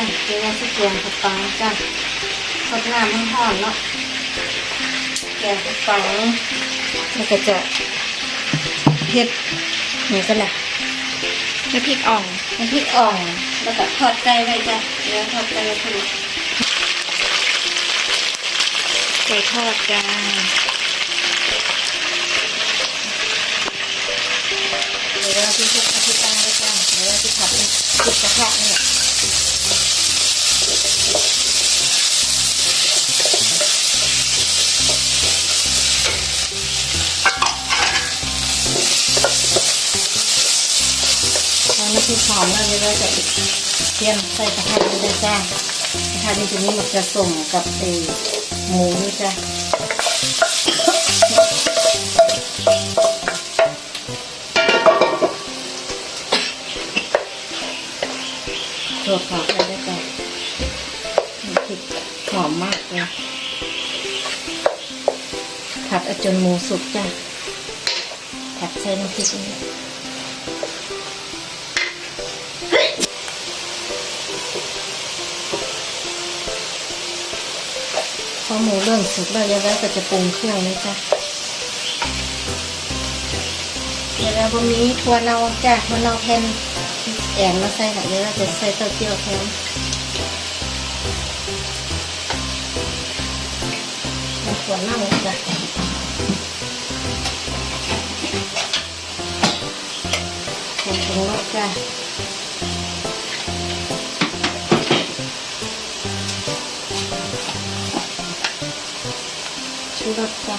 จ้ะเดี๋ยวเราจะเตรียมผักปังจ้ะสดน้ำมันหอมเนาะแกงผักปังมันก็จะเฮ็ดเหมือนกันแหละน้ำพริกอ่องน้ำพริกอ่องแล้วก็ทอดไก่ไว้จ้ะเดี๋ยวทอดไก่ไว้พอดีไก่ทอดจ้าเดี๋ยวเราที่ทุกอาทิตย์ตั้งไว้จ้ะเดี๋ยวเราที่ผัดเป็นจุดกระเพาะเนี่ยพอน้ำพริกห อมแล้วเดี๋ยเราจะเตรียมใส่กระทะเลยจ้ะกระทะนี้จะนี้มันจะส่งกับไอหมูนี่จ้ะตัวขาวไปได้จ้ะน้ำพริกหอมมากเลยผัดอาจนหมูสุกจ้ะผัดใส่น้ำพริกนี่ อหมูเริ่มสุกแล้วยายแววก็จะปรุงเครื่องเลยจ้ะยายแววบะหมี่ถั่วเน่าจ้ะถั่วเน่าแผ่นแอนมาใส่ค่ะเดี๋ยวเราจะใส่เต้าเจี้ยวแทนมันควเน่าจ้ะผงปรุงรสจ้ะ ชูรสจ้ะ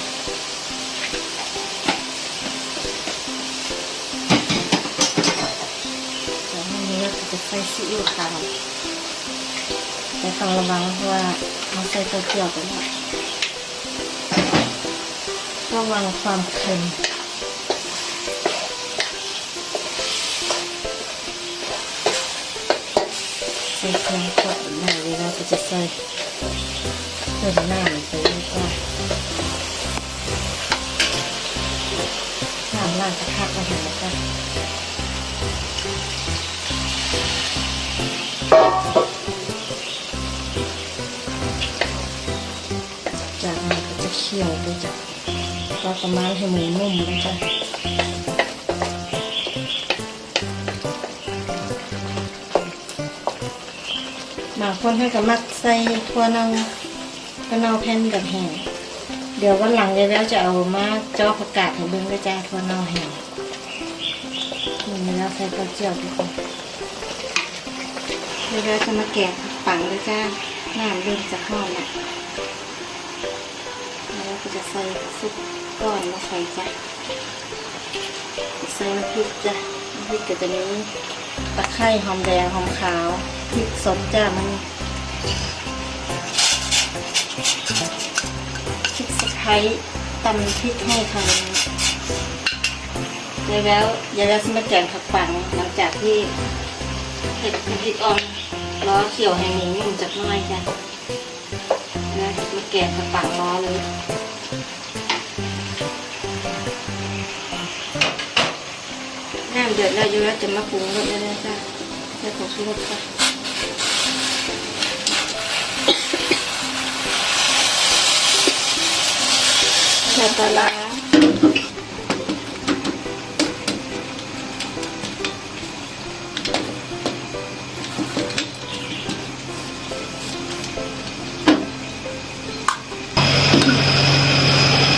แต่อันนี้เราจะใส่ซีอิ๊วขาวแต่ต้องระวังเพราะว่าเราใส่เต้าเจี้ยวไปแล้วระวังความเค็มใส่เครื่องกดหน้าเวลาจะใส่ เพิ่มน้าลงไปเรื่อยน้ำล้างกระทะก็เห็นแล้วกันจากนั้นก็จะเคี่ยวไปจ้ะก็ประมาณให้หมูนุ่มนะจ๊ะบาคนให้กับมักใส่ทั่วเน่า ก็เน่าแผ่นกับแห้งเดี๋ยววันหลังยายแววจะเอามาจ้อประกาศให้เบิ่งด้วยจ้าทั่วเน่าแห้งนี่แล้วใส่เต้าเจี้ยวทุกคนยายแววจะมาแกะปังด้วยจ้าน้ำเริ่มจะเข้าแล้วแล้วก็จะใส่ซุปก้อนมาใส่จ้ะใส่น้ำพริกจ้ะน้ำพริกก็จะมีตะไคร้หอมแดงหอมขาวพริกสดจ้ะมัน ไคร้ตำพริกให้ค่ะยายแล้วยายแล้วสมาแกงผักปังหลังจากที่เห็ดน้ำพริกอ่อนล้อเขียวให้หมูนุ่มจากหน้อยจ้ะนะมาแกะกระปังล้อเลยน้ำเดือดแล้วอยู่แล้วจะมาปรุงรสแล้วนะจ้ะใส่ผงชูรสค่ะ ส่ปลาร้า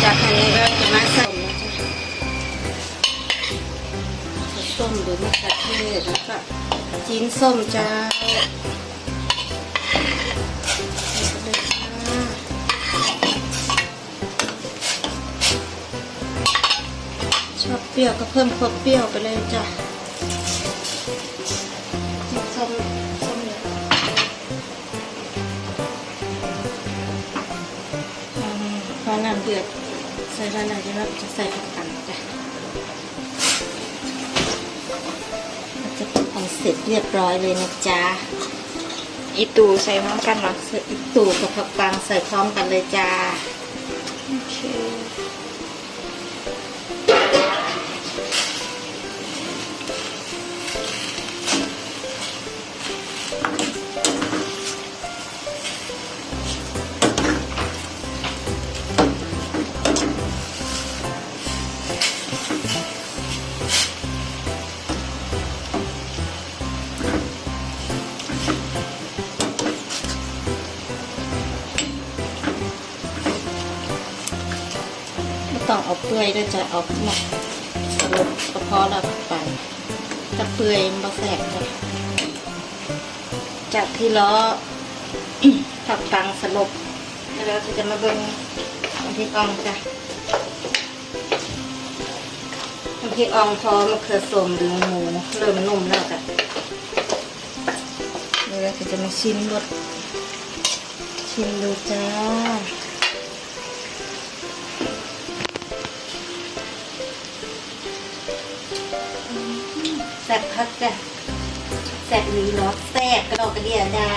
จากอันนี้ก็จะมาใส่นะจ๊ะส้มหรือมะเขือเทศแล้วก็จีนส้มจ้า เปรี้ยวก็เพิ่มความเปรี้ยวไปเลยจ้ะจีนส้มส้มเนี่ยอืมพอน้ำเดือดใส่แล้วนะเดี๋ยวเราจะใส่ผักกันจ้ะจะเป็นเสร็จเรียบร้อยเลยนะจ๊ะอีตูใส่พร้อมกันเหรอใส่อีกตู่กับผักปังใส่พร้อมกันเลยจ้า ปื่อยด้วยจะเอาหมักสรุปกระเพาะแล้วไปถ้าเปื่อยมันบ่แสบจ้ะจากที่ล้อผักตังสลบแล้วเราจะมาเบิ่งน้ำพริกอ่องจ้ะน้ำพริกอ่องพอมะเขือส้มหรือหมูเริ่มนุ่มแล้วจ้ะเดี๋ยวเราจะมาชิมรสชิมดูจ้า ซ่บพักจ้ะแซ่บนี้เนาะแซ่บกระดอกกระเดียดา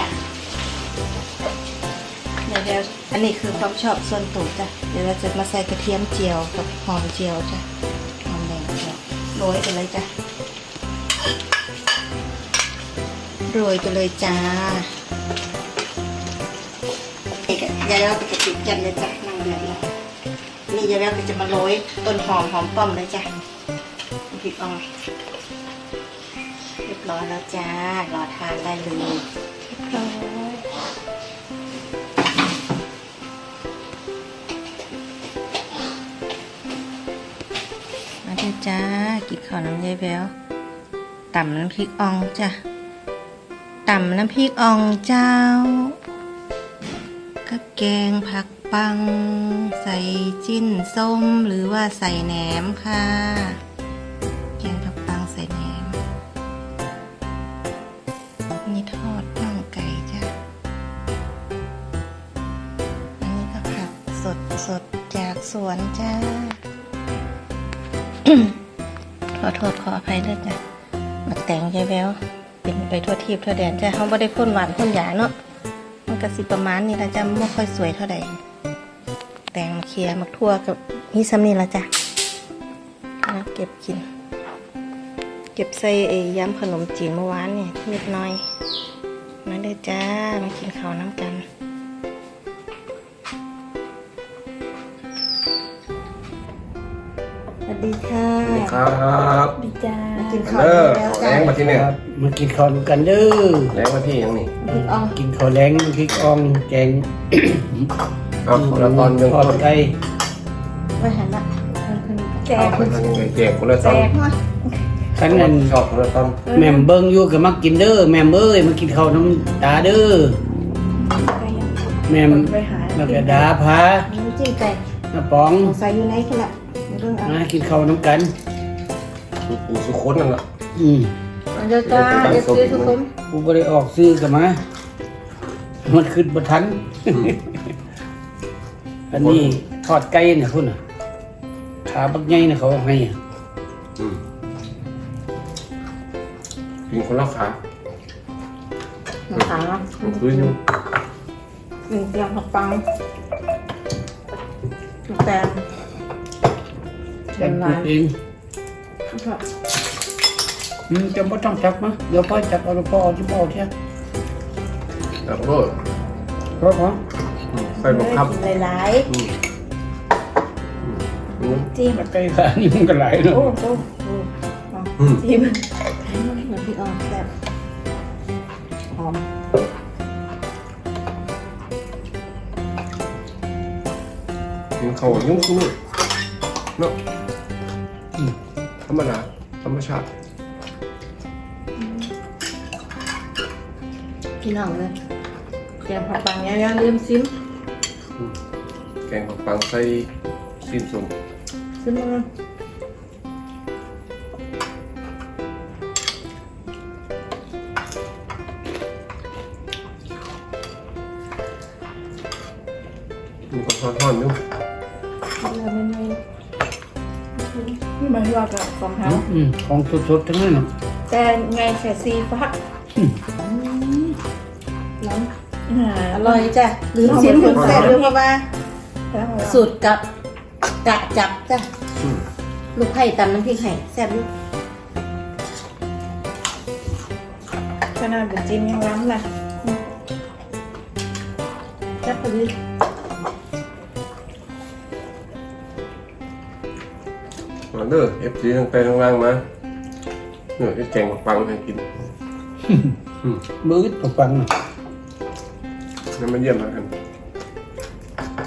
เดี๋ยวเดี๋ยวอันนี้คือความชอบส่วนตัวจ้ะเดี๋ยวเราจะมาใส่กระเทียมเจียวกับหอมเจียวจ้ะหอมแดงเจียวโรยไปเลยจ้ะโรยไปเลยจ้าเอกยายเราไปกระติกกันเลยจ้ะนั่งเดือดแล้วนี่ยายเราจะมาโรยต้นหอมหอมป้อมเลยจ้ะพริกอ่อน ร้อยแล้วจ้ารอทานได้เลยร้อยมาเถอะจ้า กินข้าวน้ำยายแววต่ำน้ำพริกอองจ้ะต่ำน้ำพริกอองเจ้ากับแกงผักปัง ใส่จิ้นส้มหรือว่าใส่แหนมค่ะ อโทษขออภัยด้วยจ้ะมาแต่งยายแววเป็นไปทั่วทีบทั่วแดนจ้ะเขาไม่ได้พ่นหวานพ่นหยาเนาะมันก็สิประมาณนี้ละจ้ะไม่ค่อยสวยเท่าไหร่แต่งเคลียร์มาทั่วกับนี่ซ้ำนี่ละจ้ะนะเก็บกิน เก็บใส่ไอ้ย้ำขนมจีนเมื่อวานนี่นิดหน่อยมาเด้อจ้ามากินข้าวน้ำกัน สวัสดีค่ะครับดีจ้ามากินข้าวเด้อแล้วขอจ้าแรงมาที่เนี่ยครับมากินข้าวด้วยกันเด้อแรงมาที่ยังนี่พริกอ่องกินข้าวแรงพริกอ่องแกงเอาคนละตอนยังทอดต้นไก่ไว้หันละมันคือแจเอากคนละยังแจกคนละตแจอนกมาขันนั้นชอบคนละตอนแม่มเบิ้งอยู่ก็มากินเด้อแม่มเอ้ยมากินข้าวน้ำตาเด้อไปยังแม่มไปหาแล้วก็ดาพาน้ำจิ้มไก่น้าป๋องใส่อยู่ไหนกันละ เรื่องเอามากินข้าวน้ำกัน สุกูสุโคนนั่นแหละอืมเดี๋ยวจ้าเดี๋ยวซื้อทุกคนกูบ่ได้ออกซื้อกันมา มันขึ้นบ่ทัน อันนี้ทอดไก่เนี่ยพุ่นน่ะขาบักใหญ่น่ะเขาเอาให้อะอืมกินคนละขานะคะมันคืออยู่หนึ่งเตียงผักปังแตง แกงปลูกเองอืมจะบ่ต้องจับมาเดี๋ยวพ่อจับเอาแล้วพ่อเอาที่บ่เอาเที่ยแล้วก็เพราะว่าอืมใส่บักครับกินหลายอืมอืมๆจิ้มไก่ขานี่มันก็หลายเนาะโอ้โหโอ้อืมจิ้มน้ำพริกอ่อนแซ่บหอมกินข้าวยุ่งคือเนาะอืมธ รรมดาธรรมชาติพี่น้องเลยแกงผักปังยังลืมซิมอืมแกงผักปังใส่ซีนส้มซิมมามีกระเพาะทอดอยู่ มันว่ากับของเท้าอืมของสดๆทั้งนั้นน่ะแต่ไงใส่ซีฟักน้อ่าำอร่อยจ้ะลืมซิมคนแซ่บด้วยเพราะว่าสูตรกับกะจับจ้ะอืมลูกไผ่ตำน้ำพริกไห่แซ่บลูกขนาดเป็นจิ้มยังล้ำเลยแซ่บพอดี มาเด้อเอฟซีทางไปทางล่างมาเนี่ยไอ้แกงผักปังให้กินอืมมื้อตกปังน่ะนั่นมาเยี่ยมมากัน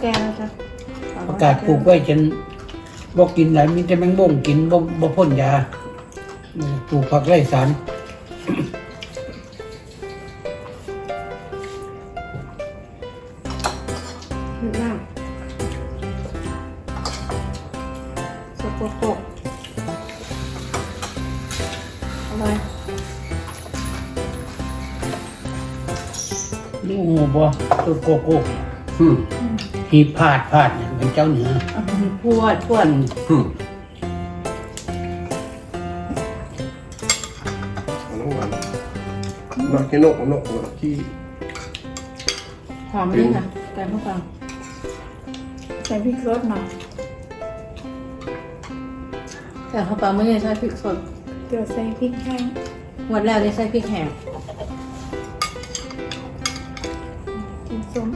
แกงนะจ๊ะประกาศปลูกไว้จนบ่กินหลายมีแต่แมงบ่งกินบ่บ่พ่นยาปลูกผักไร่สาร นี่โง่บ่ตัวโกโก้อืมหีบพาดพาดเนี่ยเป็นเจ้าเหนืออะมีพวดพวดอืมเอาน้ำหวานนกขี้นกนกนกขี้หอมนี่ค่ะแกงมะฟังใส่พริกสดหน่อยแต่ข้าวเปล่าไม่ได้ใช้พริกสดเดี๋ยวใส่พริกแห้งวันแล้วได้ใช้พริกแห้ง กินส้ม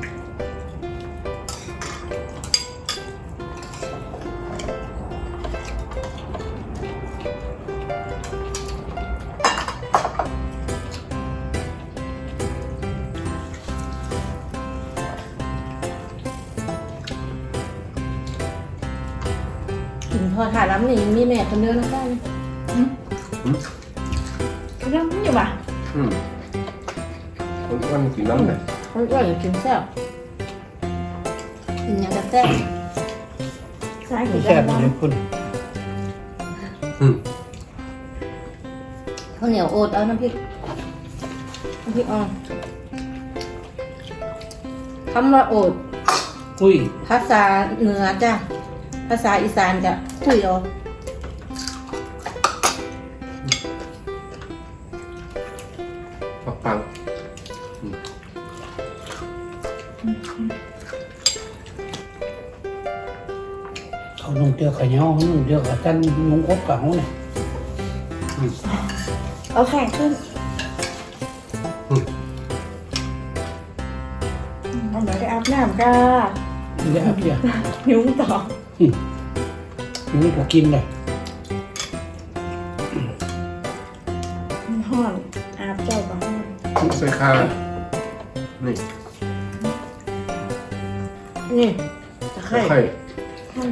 กินพอถ่ายแล้วนี่ยังมีแม่คนเดียวนะบ้านอืมกระด้างนี่ว่ะอืมคนอ้วนกินน้ำเลยคน อ้วนอยากกินแซ่บกินหยังกระแซ่บใส่มันกี่แซ่บดำเลยคุณอืมข้าวเหนียวโอ๊ตเอาน้ำพริกน้ำพริกอ่อนคำว่าโอ๊ตคุย ภาษาเหนือจ้ะ ภาษาอีสานจะคุยเอาปักปัง เขาลงเจอขะเหนียวเขาลงเจอขะจันลงคบกับเขาเนี่ยเอาแข็งขึ้นอืมเอาเดี๋ยวไปอาบน้ำก้าไม่ได้อาเพียยุ้งต่อนี่ก็กินเลยห่อนอาบเจ้ากับห่อนทุกใส่คานี่ นี่ตะไคร้ไข่ให้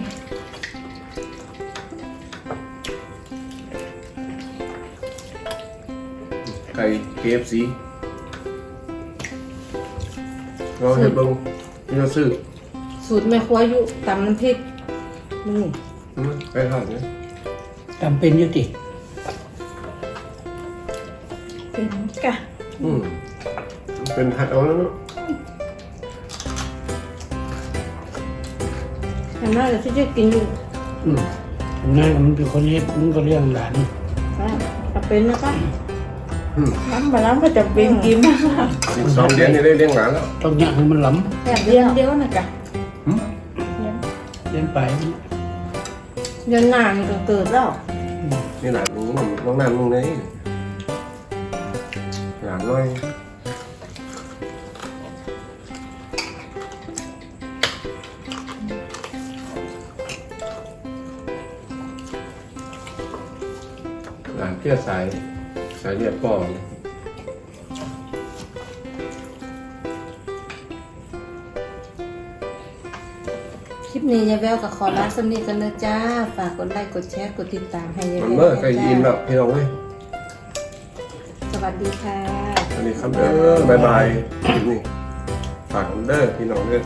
ไก่ KFC เราเห็นลงที่เราซื้อสูตรแม่ครัวอยู่ตำน้ำพริกนี่อืมไก่ทอดเนี่ยจำเป็นอยู่ติเป็นกะอืมเป็นหัดเอาแล้วเนาะ อันนั้นเราที่จะกินอยู่อืมนั่นมันเป็นคนเฮ็ดมันก็เลี้ยงหลานนะจะเป็นนะคะอืมล้ำมาล้ำก็จะเป็นกินอีกสองเดือนนี่ได้เลี้ยงหลานแล้ว ต้องย่างให้มันหล้แซ่บเลี้เดียยงวเดียวนะกะอืมเลี้ยงำเลี้ยงไปเดือนหน้ามันก็เกิดแล้วนี่หลานมึงน้องนานมึงไหนหลานน้อย หลานเพื่อสายสายเรียบก่อนคลิปนี้ยายแววกับขอลาสำนีกันเลยจ้า ฝากกดไลค์กดแชร์กดติดตามให้ยายมันแววเมื่อใกล้จ้ายินแล้วพี่น้องเว้ยสวัสดีค่ะสวัสดีครับเด้อบายบายนี่ฝากกันเด้อพี่น้องเด้อ